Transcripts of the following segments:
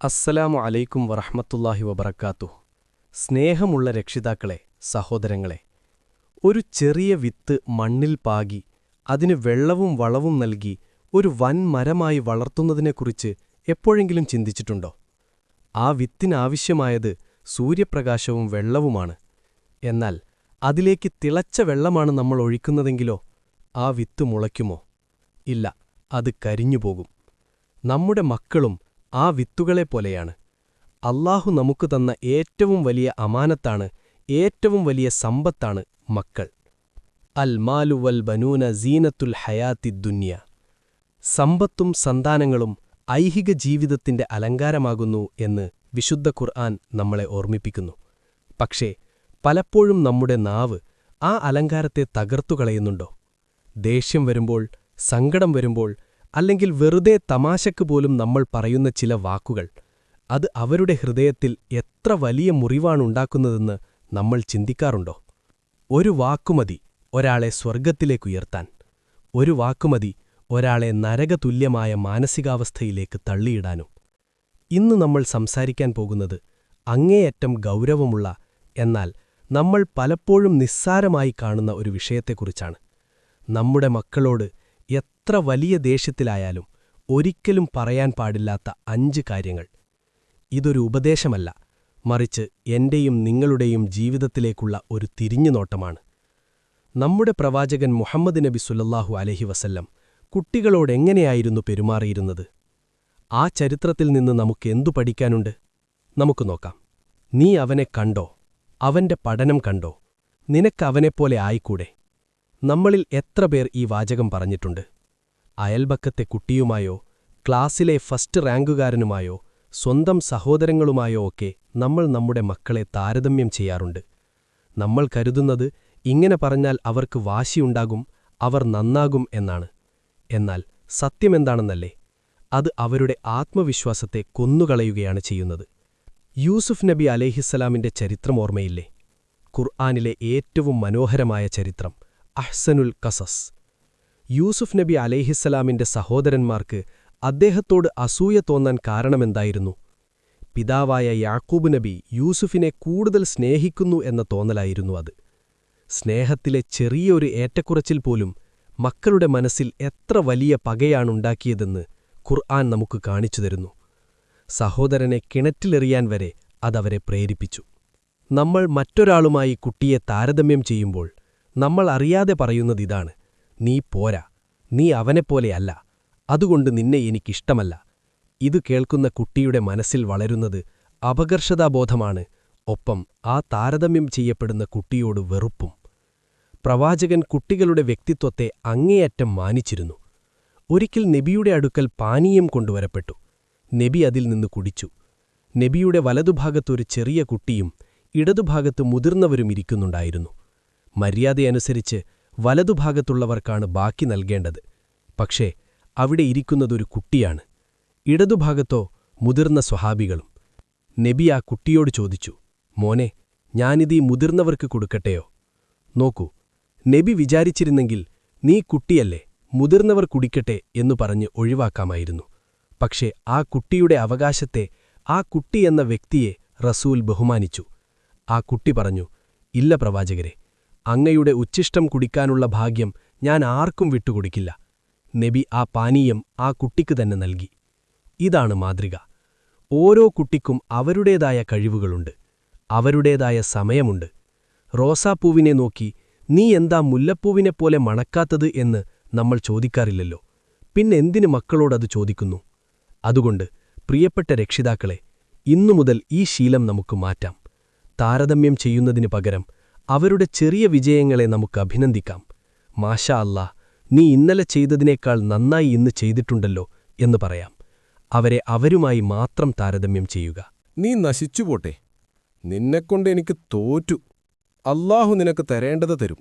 അസ്സലാമു അലൈക്കും വറഹ്മത്തുള്ളാഹി വബറക്കാത്തു സ്നേഹമുള്ള രക്ഷിതാക്കളെ സഹോദരങ്ങളെ ഒരു ചെറിയ വിത്ത് മണ്ണിൽ പാകി അതിന് വെള്ളവും വളവും നൽകി ഒരു വൻ മരമായി വളർത്തുന്നതിനെക്കുറിച്ച് എപ്പോഴെങ്കിലും ചിന്തിച്ചിട്ടുണ്ടോ? ആ വിത്തിനാവശ്യമായത് സൂര്യപ്രകാശവും വെള്ളവുമാണ്. എന്നാൽ അതിലേക്ക് തിളച്ച വെള്ളമാണ് നമ്മൾ ഒഴിക്കുന്നതെങ്കിലോ ആ വിത്ത് മുളയ്ക്കുമോ? ഇല്ല അത് കരിഞ്ഞുപോകും. നമ്മുടെ മക്കളും ആ വിത്തുകളെപ്പോലെയാണ് അള്ളാഹു നമുക്ക് തന്ന ഏറ്റവും വലിയ അമാനത്താണ് ഏറ്റവും വലിയ സമ്പത്താണ് മക്കൾ. അൽ മാലു വൽ ബനൂന സീനത്തുൽ ഹയാത്തി ദുന്യ. സമ്പത്തും സന്താനങ്ങളും ഐഹിക ജീവിതത്തിന്റെ അലങ്കാരമാകുന്നു എന്ന് വിശുദ്ധ ഖുർആൻ നമ്മളെ ഓർമ്മിപ്പിക്കുന്നു. പക്ഷേ പലപ്പോഴും നമ്മുടെ നാവ് ആ അലങ്കാരത്തെ തകർത്തുകളയുന്നുണ്ടോ ദേഷ്യം വരുമ്പോൾ സങ്കടം വരുമ്പോൾ അല്ലെങ്കിൽ വെറുതെ തമാശക്ക് പോലും നമ്മൾ പറയുന്ന ചില വാക്കുകൾ അത് അവരുടെ ഹൃദയത്തിൽ എത്ര വലിയ മുറിവാണുണ്ടാക്കുന്നതെന്ന് നമ്മൾ ചിന്തിക്കാറുണ്ടോ? ഒരു വാക്കുമതി ഒരാളെ സ്വർഗത്തിലേക്കുയർത്താൻ ഒരു വാക്കുമതി ഒരാളെ നരകതുല്യമായ മാനസികാവസ്ഥയിലേക്ക് തള്ളിയിടാനും. ഇന്ന് നമ്മൾ സംസാരിക്കാൻ പോകുന്നത് അങ്ങേയറ്റം ഗൗരവമുള്ള എന്നാൽ നമ്മൾ പലപ്പോഴും നിസ്സാരമായി കാണുന്ന ഒരു വിഷയത്തെക്കുറിച്ചാണ്. നമ്മുടെ മക്കളോട് എത്ര വലിയ ദേഷ്യത്തിലായാലും ഒരിക്കലും പറയാൻ പാടില്ലാത്ത അഞ്ച് കാര്യങ്ങൾ. ഇതൊരു ഉപദേശമല്ല മറിച്ച് എന്റെയും നിങ്ങളുടെയും ജീവിതത്തിലേക്കുള്ള ഒരു തിരിഞ്ഞുനോട്ടമാണ് നമ്മുടെ പ്രവാചകൻ മുഹമ്മദ് നബി സുല്ലാഹു അലഹി വസല്ലം കുട്ടികളോടെങ്ങനെയായിരുന്നു പെരുമാറിയിരുന്നത്? ആ ചരിത്രത്തിൽ നിന്ന് നമുക്ക് എന്തു പഠിക്കാനുണ്ട്? നമുക്ക് നോക്കാം. നീ അവനെ കണ്ടോ? അവന്റെ പഠനം കണ്ടോ? നിനക്കവനെപ്പോലെ ആയിക്കൂടെ? നമ്മളിൽ എത്ര പേർ ഈ വാചകം പറഞ്ഞിട്ടുണ്ട്? അയൽബക്കത്തെ കുട്ടിയുമായോ ക്ലാസ്സിലെ ഫസ്റ്റ് റാങ്കുകാരനുമായോ സ്വന്തം സഹോദരങ്ങളുമായോ ഒക്കെ നമ്മൾ നമ്മുടെ മക്കളെ താരതമ്യം ചെയ്യാറുണ്ട്. നമ്മൾ കരുതുന്നത് ഇങ്ങനെ പറഞ്ഞാൽ അവർക്ക് വാശിയുണ്ടാകും അവർ നന്നാകും എന്നാണ്. എന്നാൽ സത്യമെന്താണെന്നല്ലേ അത് അവരുടെ ആത്മവിശ്വാസത്തെ കൊന്നുകളയുകയാണ് ചെയ്യുന്നത്. യൂസുഫ് നബി അലേഹിസ്സലാമിന്റെ ചരിത്രം ഓർമ്മയില്ലേ? ഖുർആാനിലെ ഏറ്റവും മനോഹരമായ ചരിത്രം അഹ്സനുൽ കസസ് യൂസുഫ് നബി അലേഹിസ്സലാമിന്റെ സഹോദരന്മാർക്ക് അദ്ദേഹത്തോട് അസൂയ തോന്നാൻ കാരണമെന്തായിരുന്നു? പിതാവായ യാക്കൂബ് നബി യൂസുഫിനെ കൂടുതൽ സ്നേഹിക്കുന്നു എന്ന തോന്നലായിരുന്നു അത്. സ്നേഹത്തിലെ ചെറിയൊരു ഏറ്റക്കുറച്ചിൽ പോലും മക്കളുടെ മനസ്സിൽ എത്ര വലിയ പകയാണുണ്ടാക്കിയതെന്ന് ഖുർആൻ നമുക്ക് കാണിച്ചു തരുന്നു. സഹോദരനെ കിണറ്റിലെറിയാൻ വരെ അതവരെ പ്രേരിപ്പിച്ചു. നമ്മൾ മറ്റൊരാളുമായി കുട്ടിയെ താരതമ്യം ചെയ്യുമ്പോൾ നമ്മൾ അറിയാതെ പറയുന്നതിതാണ് നീ പോരാ. നീ അവനെപ്പോലെയല്ല. അതുകൊണ്ട് നിന്നെ എനിക്കിഷ്ടമല്ല. ഇത് കേൾക്കുന്ന കുട്ടിയുടെ മനസ്സിൽ വളരുന്നത് അപകർഷതാബോധമാണ്. ഒപ്പം ആ താരതമ്യം ചെയ്യപ്പെടുന്ന കുട്ടിയോട് വെറുപ്പും. പ്രവാചകൻ കുട്ടികളുടെ വ്യക്തിത്വത്തെ അങ്ങേയറ്റം മാനിച്ചിരുന്നു. ഒരിക്കൽ നബിയുടെ അടുക്കൽ പാനീയം കൊണ്ടുവരപ്പെട്ടു. നബി അതിൽ നിന്ന് കുടിച്ചു. നബിയുടെ വലതുഭാഗത്തൊരു ചെറിയ കുട്ടിയും ഇടതുഭാഗത്ത് മുതിർന്നവരും ഇരിക്കുന്നുണ്ടായിരുന്നു. മര്യാദയനുസരിച്ച് വലതുഭാഗത്തുള്ളവർക്കാണ് ബാക്കി നൽകേണ്ടത്. പക്ഷേ അവിടെ ഇരിക്കുന്നതൊരു കുട്ടിയാണ്. ഇടതുഭാഗത്തോ മുതിർന്ന സ്വഹാബികളും. നബി ആ കുട്ടിയോട് ചോദിച്ചു മോനെ ഞാനിതീ മുതിർന്നവർക്ക് കൊടുക്കട്ടെയോ? നോക്കൂ നബി വിചാരിച്ചിരുന്നെങ്കിൽ നീ കുട്ടിയല്ലേ മുതിർന്നവർ കുടിക്കട്ടെ എന്നു പറഞ്ഞ് ഒഴിവാക്കാമായിരുന്നു. പക്ഷേ ആ കുട്ടിയുടെ അവകാശത്തെ ആ കുട്ടി എന്ന വ്യക്തിയെ റസൂൽ ബഹുമാനിച്ചു. ആ കുട്ടി പറഞ്ഞു ഇല്ല പ്രവാചകരെ അങ്ങയുടെ ഉച്ഛിഷ്ടം കുടിക്കാനുള്ള ഭാഗ്യം ഞാൻ ആർക്കും വിട്ടുകൊടുക്കില്ല. നബി ആ പാനീയം ആ കുട്ടിക്ക് തന്നെ നൽകി. ഇതാണ് മാതൃക. ഓരോ കുട്ടിക്കും അവരുടേതായ കഴിവുകളുണ്ട്. അവരുടേതായ സമയമുണ്ട്. റോസാപ്പൂവിനെ നോക്കി നീ എന്താ മുല്ലപ്പൂവിനെപ്പോലെ മണക്കാത്തത്? എന്ന് നമ്മൾ ചോദിക്കാറില്ലല്ലോ. പിന്നെന്തിന് മക്കളോടത് ചോദിക്കുന്നു? അതുകൊണ്ട് പ്രിയപ്പെട്ട രക്ഷിതാക്കളെ ഇന്നു മുതൽ ഈ ശീലം നമുക്ക് മാറ്റാം. താരതമ്യം ചെയ്യുന്നതിനു പകരം അവരുടെ ചെറിയ വിജയങ്ങളെ നമുക്ക് അഭിനന്ദിക്കാം. മാഷാ അല്ലാ നീ ഇന്നലെ ചെയ്തതിനേക്കാൾ നന്നായി ഇന്ന് ചെയ്തിട്ടുണ്ടല്ലോ എന്ന് പറയാം. അവരെ അവരുമായി മാത്രം താരതമ്യം ചെയ്യുക. നീ നശിച്ചുപോട്ടെ നിന്നെക്കൊണ്ട് എനിക്ക് തോറ്റു. അല്ലാഹു നിനക്ക് തരേണ്ടത് തരും.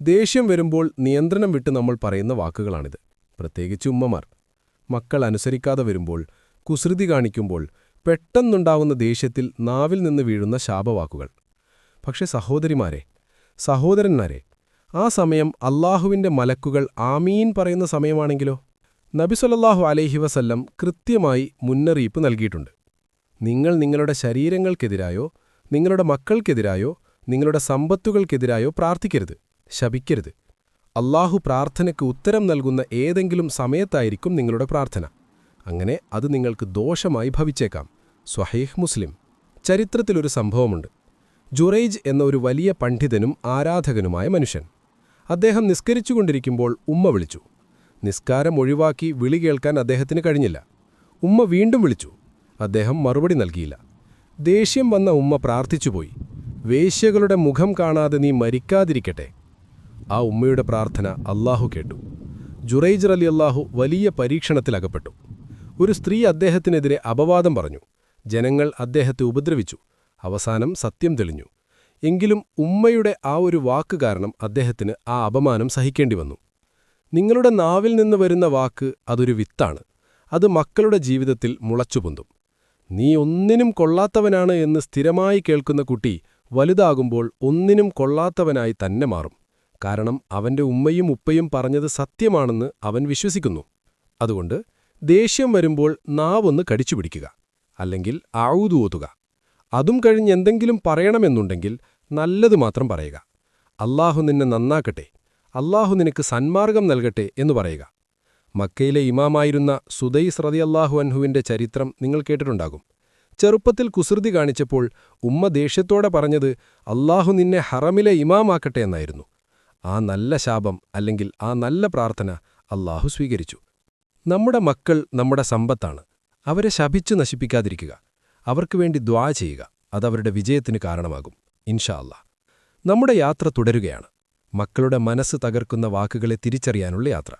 ദേഷ്യം വരുമ്പോൾ നിയന്ത്രണം വിട്ട് നമ്മൾ പറയുന്ന വാക്കുകളാണിത്. പ്രത്യേകിച്ച് ഉമ്മമാർ. മക്കൾ അനുസരിക്കാതെ വരുമ്പോൾ കുസൃതി കാണിക്കുമ്പോൾ പെട്ടെന്നുണ്ടാവുന്ന ദേഷ്യത്തിൽ നാവിൽ നിന്ന് വീഴുന്ന ശാപവാക്കുകൾ. പക്ഷെ സഹോദരിമാരെ സഹോദരന്മാരെ ആ സമയം അള്ളാഹുവിന്റെ മലക്കുകൾ ആമീൻ പറയുന്ന സമയമാണെങ്കിലോ? നബിസൊല്ലാഹു അലൈഹി വസല്ലം കൃത്യമായി മുന്നറിയിപ്പ് നൽകിയിട്ടുണ്ട്. നിങ്ങൾ നിങ്ങളുടെ ശരീരങ്ങൾക്കെതിരായോ നിങ്ങളുടെ മക്കൾക്കെതിരായോ നിങ്ങളുടെ സമ്പത്തുകൾക്കെതിരായോ പ്രാർത്ഥിക്കരുത് ശപിക്കരുത്. അള്ളാഹു പ്രാർത്ഥനയ്ക്ക് ഉത്തരം നൽകുന്ന ഏതെങ്കിലും സമയത്തായിരിക്കും നിങ്ങളുടെ പ്രാർത്ഥന. അങ്ങനെ അത് നിങ്ങൾക്ക് ദോഷമായി ഭവിച്ചേക്കാം. സ്വഹീഹ് മുസ്ലിം. ചരിത്രത്തിലൊരു സംഭവമുണ്ട്. ജുറൈജ് എന്ന ഒരു വലിയ പണ്ഡിതനും ആരാധകനുമായ മനുഷ്യൻ. അദ്ദേഹം നിസ്കരിച്ചുകൊണ്ടിരിക്കുമ്പോൾ ഉമ്മ വിളിച്ചു. നിസ്കാരം ഒഴിവാക്കി വിളി കേൾക്കാൻ അദ്ദേഹത്തിന് കഴിഞ്ഞില്ല. ഉമ്മ വീണ്ടും വിളിച്ചു. അദ്ദേഹം മറുപടി നൽകിയില്ല. ദേഷ്യം വന്ന ഉമ്മ പ്രാർത്ഥിച്ചുപോയി. വേശ്യകളുടെ മുഖം കാണാതെ നീ മരിക്കാതിരിക്കട്ടെ. ആ ഉമ്മയുടെ പ്രാർത്ഥന അല്ലാഹു കേട്ടു. ജുറൈജർ അലി അല്ലാഹു വലിയ പരീക്ഷണത്തിലകപ്പെട്ടു. ഒരു സ്ത്രീ അദ്ദേഹത്തിനെതിരെ അപവാദം പറഞ്ഞു. ജനങ്ങൾ അദ്ദേഹത്തെ ഉപദ്രവിച്ചു. അവസാനം സത്യം തെളിഞ്ഞു. എങ്കിലും ഉമ്മയുടെ ആ ഒരു വാക്ക് കാരണം അദ്ദേഹത്തിന് ആ അപമാനം സഹിക്കേണ്ടി വന്നു. നിങ്ങളുടെ നാവിൽ നിന്ന് വരുന്ന വാക്ക് അതൊരു വിത്താണ്. അത് മക്കളുടെ ജീവിതത്തിൽ മുളച്ചുപൊന്തും നീ ഒന്നിനും കൊള്ളാത്തവനാണ് എന്ന് സ്ഥിരമായി കേൾക്കുന്ന കുട്ടി വലുതാകുമ്പോൾ ഒന്നിനും കൊള്ളാത്തവനായി തന്നെ മാറും. കാരണം അവന്റെ ഉമ്മയും ഉപ്പയും പറഞ്ഞത് സത്യമാണെന്ന് അവൻ വിശ്വസിക്കുന്നു. അതുകൊണ്ട് ദേഷ്യം വരുമ്പോൾ നാവൊന്ന് കടിച്ചുപിടിക്കുക. അല്ലെങ്കിൽ ആവൂതു ഓതുക. അതും കഴിഞ്ഞ് എന്തെങ്കിലും പറയണമെന്നുണ്ടെങ്കിൽ നല്ലത് മാത്രം പറയുക. അള്ളാഹു നിന്നെ നന്നാക്കട്ടെ. അള്ളാഹു നിനക്ക് സന്മാർഗം നൽകട്ടെ എന്ന് പറയുക. മക്കയിലെ ഇമാമായിരുന്ന സുദൈസ് അള്ളാഹു അൻഹുവിന്റെ ചരിത്രം നിങ്ങൾ കേട്ടിട്ടുണ്ടാകും. ചെറുപ്പത്തിൽ കുസൃതി കാണിച്ചപ്പോൾ ഉമ്മ ദേഷ്യത്തോടെ പറഞ്ഞത് അള്ളാഹു നിന്നെ ഹറമിലെ ഇമാമാക്കട്ടെ എന്നായിരുന്നു. ആ നല്ല ശാപം അല്ലെങ്കിൽ ആ നല്ല പ്രാർത്ഥന അള്ളാഹു സ്വീകരിച്ചു. നമ്മുടെ മക്കൾ നമ്മുടെ സമ്പത്താണ്. അവരെ ശപിച്ചു നശിപ്പിക്കാതിരിക്കുക. അവർക്ക് വേണ്ടി ദ്വാ ചെയ്യുക. അതവരുടെ വിജയത്തിന് കാരണമാകും. ഇൻഷാ അല്ലാ. നമ്മുടെ യാത്ര തുടരുകയാണ്. മക്കളുടെ മനസ്സ് തകർക്കുന്ന വാക്കുകളെ തിരിച്ചറിയാനുള്ള യാത്ര.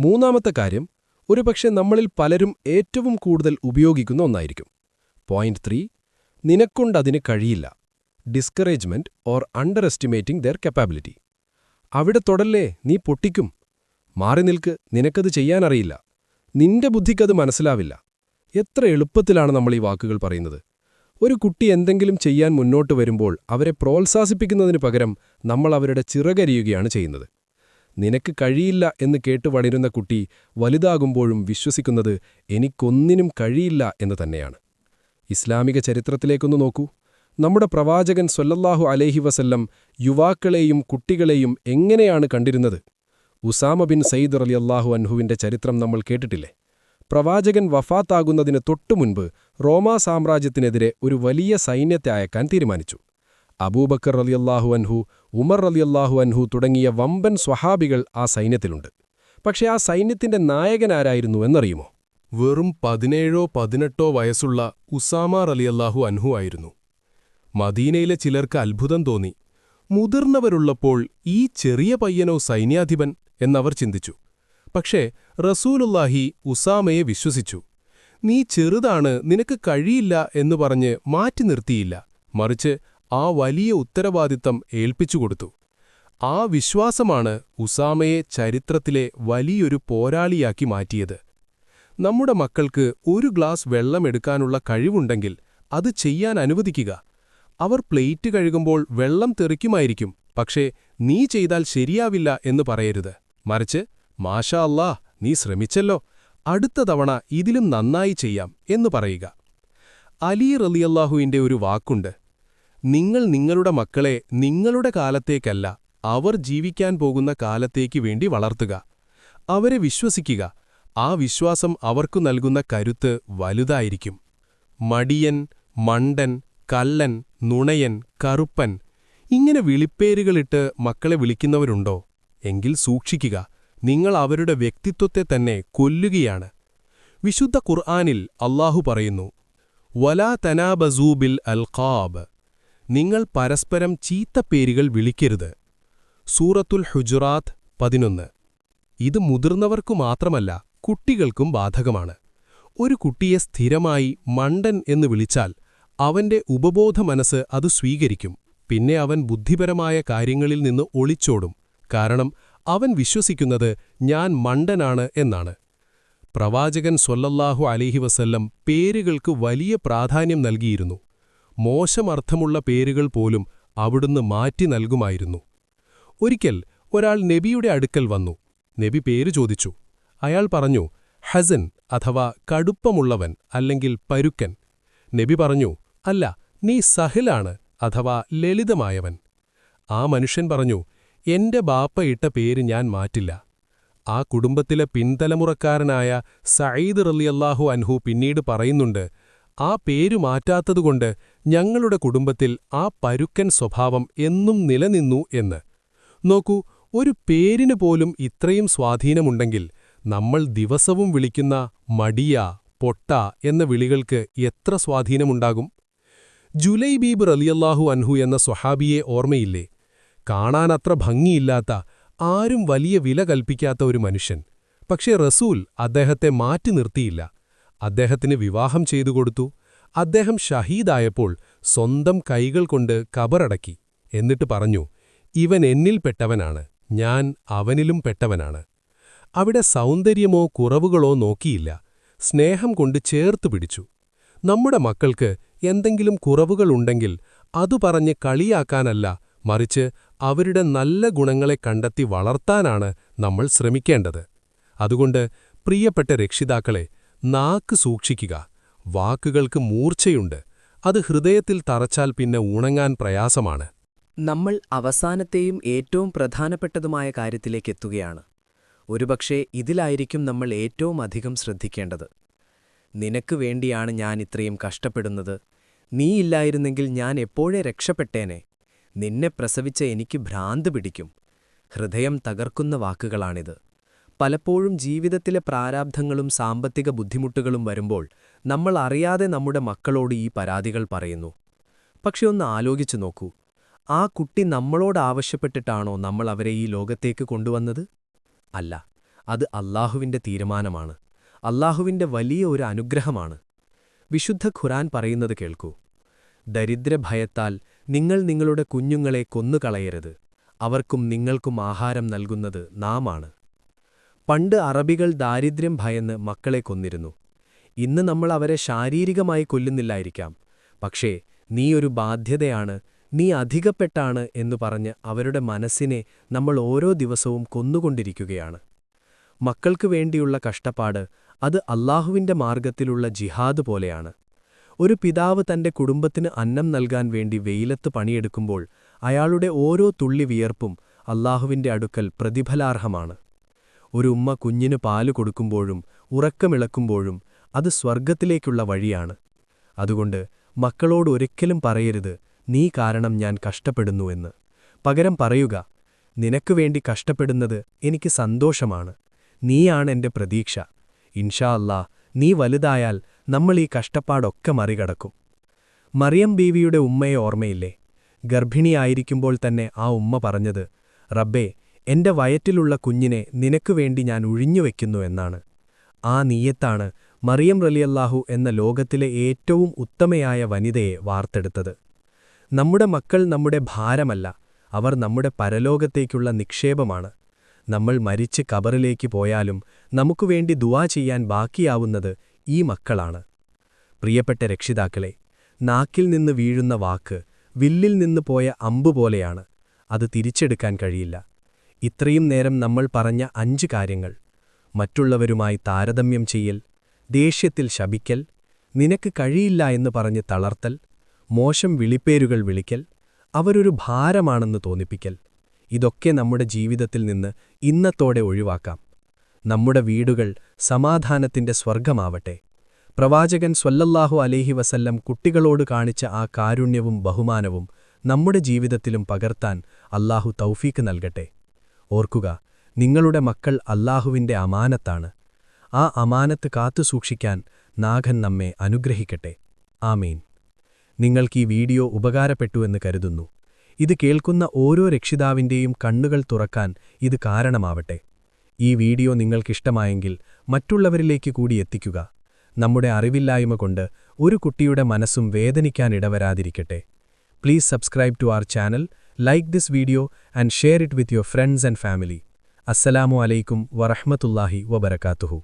മൂന്നാമത്തെ കാര്യം ഒരുപക്ഷെ നമ്മളിൽ പലരും ഏറ്റവും കൂടുതൽ ഉപയോഗിക്കുന്ന ഒന്നായിരിക്കും. പോയിന്റ് ത്രീ നിനക്കൊണ്ടതിന് കഴിയില്ല. Discouragement or underestimating their capability അവിടെ തൊടല്ലേ നീ പൊട്ടിക്കും. മാറി നിൽക്ക് നിനക്കത് ചെയ്യാനറിയില്ല. നിന്റെ ബുദ്ധിക്കത് മനസ്സിലാവില്ല. എത്ര എളുപ്പത്തിലാണ് നമ്മൾ ഈ വാക്കുകൾ പറയുന്നത്? ഒരു കുട്ടി എന്തെങ്കിലും ചെയ്യാൻ മുന്നോട്ട് വരുമ്പോൾ അവരെ പ്രോത്സാഹിപ്പിക്കുന്നതിന് പകരം നമ്മൾ അവരുടെ ചിറകരിയുകയാണ് ചെയ്യുന്നത്. നിനക്ക് കഴിയില്ല എന്ന് കേട്ട് വളരുന്ന കുട്ടി വലുതാകുമ്പോഴും വിശ്വസിക്കുന്നത് എനിക്കൊന്നിനും കഴിയില്ല എന്ന് തന്നെയാണ്. ഇസ്ലാമിക ചരിത്രത്തിലേക്കൊന്ന് നോക്കൂ. നമ്മുടെ പ്രവാചകൻ സൊല്ലല്ലാഹു അലേഹി വസല്ലം യുവാക്കളെയും കുട്ടികളെയും എങ്ങനെയാണ് കണ്ടിരുന്നത്? ഉസാമ ബിൻ സയ്യിദ് അലി അള്ളാഹു അൻഹുവിന്റെ ചരിത്രം നമ്മൾ കേട്ടിട്ടില്ലേ? പ്രവാചകൻ വഫാത്താകുന്നതിന് തൊട്ടുമുൻപ് റോമാ സാമ്രാജ്യത്തിനെതിരെ ഒരു വലിയ സൈന്യത്തെ അയക്കാൻ തീരുമാനിച്ചു. അബൂബക്കർ റലിയല്ലാഹു അൻഹു ഉമർ റലിയല്ലാഹു അൻഹു തുടങ്ങിയ വമ്പൻ സ്വഹാബികൾ ആ സൈന്യത്തിലുണ്ട്. പക്ഷേ ആ സൈന്യത്തിന്റെ നായകനാരായിരുന്നു എന്നറിയുമോ? വെറും പതിനേഴോ പതിനെട്ടോ വയസ്സുള്ള ഉസാമ റലിയല്ലാഹു അൻഹു ആയിരുന്നു. മദീനയിലെ ചിലർക്ക് അത്ഭുതം തോന്നി. മുതിർന്നവരുള്ളപ്പോൾ ഈ ചെറിയ പയ്യനോ സൈന്യാധിപൻ എന്നവർ ചിന്തിച്ചു. പക്ഷേ റസൂലുല്ലാഹി ഉസാമയെ വിശ്വസിച്ചു. നീ ചെറുതാണ് നിനക്ക് കഴിയില്ല എന്ന് പറഞ്ഞ് മാറ്റി നിർത്തിയില്ല മറിച്ച് ആ വലിയ ഉത്തരവാദിത്തം ഏൽപ്പിച്ചുകൊടുത്തു ആ വിശ്വാസമാണ് ഉസാമയെ ചരിത്രത്തിലെ വലിയൊരു പോരാളിയാക്കി മാറ്റിയത്. നമ്മുടെ മക്കൾക്ക് ഒരു ഗ്ലാസ് വെള്ളം എടുക്കാനുള്ള കഴിവുണ്ടെങ്കിൽ അത് ചെയ്യാൻ അനുവദിക്കുക. അവർ പ്ലേറ്റ് കഴുകുമ്പോൾ വെള്ളം തെറിക്കുമായിരിക്കും പക്ഷേ നീ ചെയ്താൽ ശരിയാവില്ല എന്ന് പറയരുത്. മറിച്ച് മാഷാ അല്ലാ നീ ശ്രമിച്ചല്ലോ. അടുത്ത തവണ ഇതിലും നന്നായി ചെയ്യാം എന്ന് പറയുക. അലി റലിയല്ലാഹുവിന്റെ ഒരു വാക്കുണ്ട്. നിങ്ങൾ നിങ്ങളുടെ മക്കളെ നിങ്ങളുടെ കാലത്തേക്കല്ല അവർ ജീവിക്കാൻ പോകുന്ന കാലത്തേക്ക് വേണ്ടി വളർത്തുക. അവരെ വിശ്വസിക്കുക. ആ വിശ്വാസം അവർക്കു നൽകുന്ന കരുത്ത് വലുതായിരിക്കും. മടിയൻ മണ്ടൻ കല്ലൻ നുണയൻ കറുപ്പൻ ഇങ്ങനെ വിളിപ്പേരുകളിട്ട് മക്കളെ വിളിക്കുന്നവരുണ്ടോ? എങ്കിൽ സൂക്ഷിക്കുക. നിങ്ങൾ അവരുടെ വ്യക്തിത്വത്തെ തന്നെ കൊല്ലുകയാണ്. വിശുദ്ധ ഖുർആാനിൽ അള്ളാഹു പറയുന്നു വലാ തനാബസൂബിൽ അൽഖാബ്. നിങ്ങൾ പരസ്പരം ചീത്ത പേരുകൾ വിളിക്കരുത്. സൂറത്തുൽ ഹുജുറാത്ത് പതിനൊന്ന്. ഇത് മുതിർന്നവർക്കു മാത്രമല്ല കുട്ടികൾക്കും ബാധകമാണ്. ഒരു കുട്ടിയെ സ്ഥിരമായി മണ്ടൻ എന്ന് വിളിച്ചാൽ അവന്റെ ഉപബോധ മനസ്സ് അത് സ്വീകരിക്കും. പിന്നെ അവൻ ബുദ്ധിപരമായ കാര്യങ്ങളിൽ നിന്ന് ഒളിച്ചോടും. കാരണം അവൻ വിശ്വസിക്കുന്നത് ഞാൻ മണ്ടനാണ് എന്നാണ്. പ്രവാചകൻ സൊല്ലല്ലാഹു അലിഹി വസല്ലം പേരുകൾക്ക് വലിയ പ്രാധാന്യം നൽകിയിരുന്നു. മോശമർത്ഥമുള്ള പേരുകൾ പോലും അവിടുന്ന് മാറ്റി നൽകുമായിരുന്നു. ഒരിക്കൽ ഒരാൾ നബിയുടെ അടുക്കൽ വന്നു. നബി പേര് ചോദിച്ചു. അയാൾ പറഞ്ഞു ഹസൻ അഥവാ കടുപ്പമുള്ളവൻ അല്ലെങ്കിൽ പരുക്കൻ. നബി പറഞ്ഞു അല്ല നീ സഹിലാണ് അഥവാ ലളിതമായവൻ. ആ മനുഷ്യൻ പറഞ്ഞു എന്റെ ബാപ്പ ഇട്ട പേര് ഞാൻ മാറ്റില്ല. ആ കുടുംബത്തിലെ പിൻതലമുറക്കാരനായ സയ്യിദ് റലിയല്ലാഹു അൻഹു പിന്നീട് പറയുന്നുണ്ട് ആ പേരു മാറ്റാത്തതുകൊണ്ട് ഞങ്ങളുടെ കുടുംബത്തിൽ ആ പരുക്കൻ സ്വഭാവം എന്നും നിലനിന്നു എന്ന്. നോക്കൂ ഒരു പേരിന് പോലും ഇത്രയും സ്വാധീനമുണ്ടെങ്കിൽ നമ്മൾ ദിവസവും വിളിക്കുന്ന മടിയ പൊട്ട എന്ന വിളികൾക്ക് എത്ര സ്വാധീനമുണ്ടാകും? ജുലൈബീബ് റലിയല്ലാഹു അൻഹു എന്ന സ്വഹാബിയെ ഓർമ്മയില്ലേ? കാണാനത്ര ഭംഗിയില്ലാത്ത ആരും വലിയ വില കൽപ്പിക്കാത്ത ഒരു മനുഷ്യൻ. പക്ഷേ റസൂൽ അദ്ദേഹത്തെ മാറ്റി നിർത്തിയില്ല. അദ്ദേഹത്തിന് വിവാഹം ചെയ്തു കൊടുത്തു. അദ്ദേഹം ഷഹീദായപ്പോൾ സ്വന്തം കൈകൾ കൊണ്ട് കബറടക്കി. എന്നിട്ട് പറഞ്ഞു ഇവൻ എന്നിൽ പെട്ടവനാണ്. ഞാൻ അവനിലും പെട്ടവനാണ്. അവിടെ സൗന്ദര്യമോ കുറവുകളോ നോക്കിയില്ല. സ്നേഹം കൊണ്ട് ചേർത്തു പിടിച്ചു. നമ്മുടെ മക്കൾക്ക് എന്തെങ്കിലും കുറവുകളുണ്ടെങ്കിൽ അതു പറഞ്ഞ് കളിയാക്കാനല്ല മറിച്ച് അവരുടെ നല്ല ഗുണങ്ങളെ കണ്ടെത്തി വളർത്താനാണ് നമ്മൾ ശ്രമിക്കേണ്ടത്. അതുകൊണ്ട് പ്രിയപ്പെട്ട രക്ഷിതാക്കളെ നാക്ക് സൂക്ഷിക്കുക. വാക്കുകൾക്ക് മൂർച്ചയുണ്ട്. അത് ഹൃദയത്തിൽ തറച്ചാൽ പിന്നെ ഉണങ്ങാൻ പ്രയാസമാണ്. നമ്മൾ അവസാനത്തെയും ഏറ്റവും പ്രധാനപ്പെട്ടതുമായ കാര്യത്തിലേക്ക് എത്തുകയാണ്. ഒരുപക്ഷേ ഇതിലായിരിക്കും നമ്മൾ ഏറ്റവും അധികം ശ്രദ്ധിക്കേണ്ടത്. നിനക്ക് വേണ്ടിയാണ് ഞാൻ ഇത്രയും കഷ്ടപ്പെടുന്നത്. നീയില്ലായിരുന്നെങ്കിൽ ഞാൻ എപ്പോഴേ രക്ഷപ്പെട്ടേനെ? നിന്നെ പ്രസവിച്ച എനിക്ക് ഭ്രാന്ത് പിടിക്കും. ഹൃദയം തകർക്കുന്ന വാക്കുകളാണിത്. പലപ്പോഴും ജീവിതത്തിലെ പ്രാരാബ്ധങ്ങളും സാമ്പത്തിക ബുദ്ധിമുട്ടുകളും വരുമ്പോൾ നമ്മൾ അറിയാതെ നമ്മുടെ മക്കളോട് ഈ പരാതികൾ പറയുന്നു. പക്ഷെ ഒന്ന് ആലോചിച്ചു നോക്കൂ. ആ കുട്ടി നമ്മളോട് ആവശ്യപ്പെട്ടിട്ടാണോ നമ്മൾ അവരെ ഈ ലോകത്തേക്ക് കൊണ്ടുവന്നത്? അല്ല അത് അല്ലാഹുവിന്റെ തീരുമാനമാണ്. അല്ലാഹുവിന്റെ വലിയ ഒരു അനുഗ്രഹമാണ്. വിശുദ്ധ ഖുരാൻ പറയുന്നത് കേൾക്കൂ. ദരിദ്രഭയത്താൽ നിങ്ങൾ നിങ്ങളുടെ കുഞ്ഞുങ്ങളെ കൊന്നുകളയരുത്. അവർക്കും നിങ്ങൾക്കും ആഹാരം നൽകുന്നത് നാമാണ്. പണ്ട് അറബികൾ ദാരിദ്ര്യം ഭയന്ന് മക്കളെ കൊന്നിരുന്നു. ഇന്ന് നമ്മൾ അവരെ ശാരീരികമായി കൊല്ലുന്നില്ലായിരിക്കാം. പക്ഷേ നീ ഒരു ബാധ്യതയാണ് നീ അധികപ്പെട്ടാണ് എന്നു പറഞ്ഞ് അവരുടെ മനസ്സിനെ നമ്മൾ ഓരോ ദിവസവും കൊന്നുകൊണ്ടിരിക്കുകയാണ്. മക്കൾക്കു വേണ്ടിയുള്ള കഷ്ടപ്പാട് അത് അല്ലാഹുവിന്റെ മാർഗത്തിലുള്ള ജിഹാദ് പോലെയാണ്. ഒരു പിതാവ് തന്റെ കുടുംബത്തിന് അന്നം നൽകാൻ വേണ്ടി വെയിലത്ത് പണിയെടുക്കുമ്പോൾ അയാളുടെ ഓരോ തുള്ളി വിയർപ്പും അല്ലാഹുവിന്റെ അടുക്കൽ പ്രതിഫലാർഹമാണ്. ഒരു ഉമ്മ കുഞ്ഞിന് പാൽ കൊടുക്കുമ്പോഴും ഉറക്കമിളക്കുമ്പോഴും അത് സ്വർഗത്തിലേക്കുള്ള വഴിയാണ്. അതുകൊണ്ട് മക്കളോട് ഒരിക്കലും പറയരുത് നീ കാരണം ഞാൻ കഷ്ടപ്പെടുന്നുവെന്ന് പകരം പറയുക നിനക്ക് വേണ്ടി കഷ്ടപ്പെടുന്നത് എനിക്ക് സന്തോഷമാണ്. നീയാണ് എന്റെ പ്രതീക്ഷ. ഇൻഷാ അല്ലാ നീ വലുതായാൽ നമ്മൾ ഈ കഷ്ടപ്പാടൊക്കെ മറികടക്കും. മറിയം ബീവിയുടെ ഉമ്മയെ ഓർമ്മയില്ലേ? ഗർഭിണിയായിരിക്കുമ്പോൾ തന്നെ ആ ഉമ്മ പറഞ്ഞത് റബ്ബേ എന്റെ വയറ്റിലുള്ള കുഞ്ഞിനെ നിനക്കുവേണ്ടി ഞാൻ ഒഴിഞ്ഞുവെക്കുന്നു എന്നാണ്. ആ നീയത്താണ് മറിയം റലിയല്ലാഹു എന്ന ലോകത്തിലെ ഏറ്റവും ഉത്തമയായ വനിതയെ വാർത്തെടുത്തത്. നമ്മുടെ മക്കൾ നമ്മുടെ ഭാരമല്ല അവർ നമ്മുടെ പരലോകത്തേക്കുള്ള നിക്ഷേപമാണ്. നമ്മൾ മരിച്ച് കബറിലേക്ക് പോയാലും നമുക്കുവേണ്ടി ദുവാ ചെയ്യാൻ ബാക്കിയാവുന്നത് ഈ മക്കളാണ്. പ്രിയപ്പെട്ട രക്ഷിതാക്കളെ നാക്കിൽ നിന്ന് വീഴുന്ന വാക്ക് വില്ലിൽ നിന്ന് പോയ അമ്പ് പോലെയാണ്. അത് തിരിച്ചെടുക്കാൻ കഴിയില്ല. ഇത്രയും നേരം നമ്മൾ പറഞ്ഞ അഞ്ച് കാര്യങ്ങൾ. മറ്റുള്ളവരുമായി താരതമ്യം ചെയ്യൽ ദേഷ്യത്തിൽ ശപിക്കൽ നിനക്ക് കഴിയില്ല എന്ന് പറഞ്ഞ് തളർത്തൽ മോശം വിളിപ്പേരുകൾ വിളിക്കൽ അവരൊരു ഭാരമാണെന്ന് തോന്നിപ്പിക്കൽ. ഇതൊക്കെ നമ്മുടെ ജീവിതത്തിൽ നിന്ന് ഇന്നത്തോടെ ഒഴിവാക്കാം. നമ്മുടെ വീടുകൾ സമാധാനത്തിന്റെ സ്വർഗമാവട്ടെ പ്രവാചകൻ സ്വല്ലല്ലാഹു അലേഹി വസല്ലം കുട്ടികളോട് കാണിച്ച ആ കാരുണ്യവും ബഹുമാനവും നമ്മുടെ ജീവിതത്തിലും പകർത്താൻ അല്ലാഹു തൗഫീക്ക് നൽകട്ടെ. ഓർക്കുക നിങ്ങളുടെ മക്കൾ അല്ലാഹുവിന്റെ അമാനത്താണ്. ആ അമാനത്ത് കാത്തുസൂക്ഷിക്കാൻ നാഗൻ നമ്മെ അനുഗ്രഹിക്കട്ടെ. ആമീൻ. നിങ്ങൾക്കീ വീഡിയോ ഉപകാരപ്പെട്ടുവെന്ന് കരുതുന്നു. ഇത് കേൾക്കുന്ന ഓരോ രക്ഷിതാവിന്റെയും കണ്ണുകൾ തുറക്കാൻ ഇത് കാരണമാവട്ടെ. ഈ വീഡിയോ നിങ്ങൾക്കിഷ്ടമായെങ്കിൽ മറ്റുള്ളവരിലേക്ക് കൂടി എത്തിക്കുക. നമ്മുടെ അറിവില്ലായ്മ കൊണ്ട് ഒരു കുട്ടിയുടെ മനസ്സും വേദനിക്കാനിടവരാതിരിക്കട്ടെ please subscribe to our channel like this video and share it with your friends and family അസ്സലാമു അലൈക്കും വറഹമത്തുല്ലാഹി വബരകാതുഹു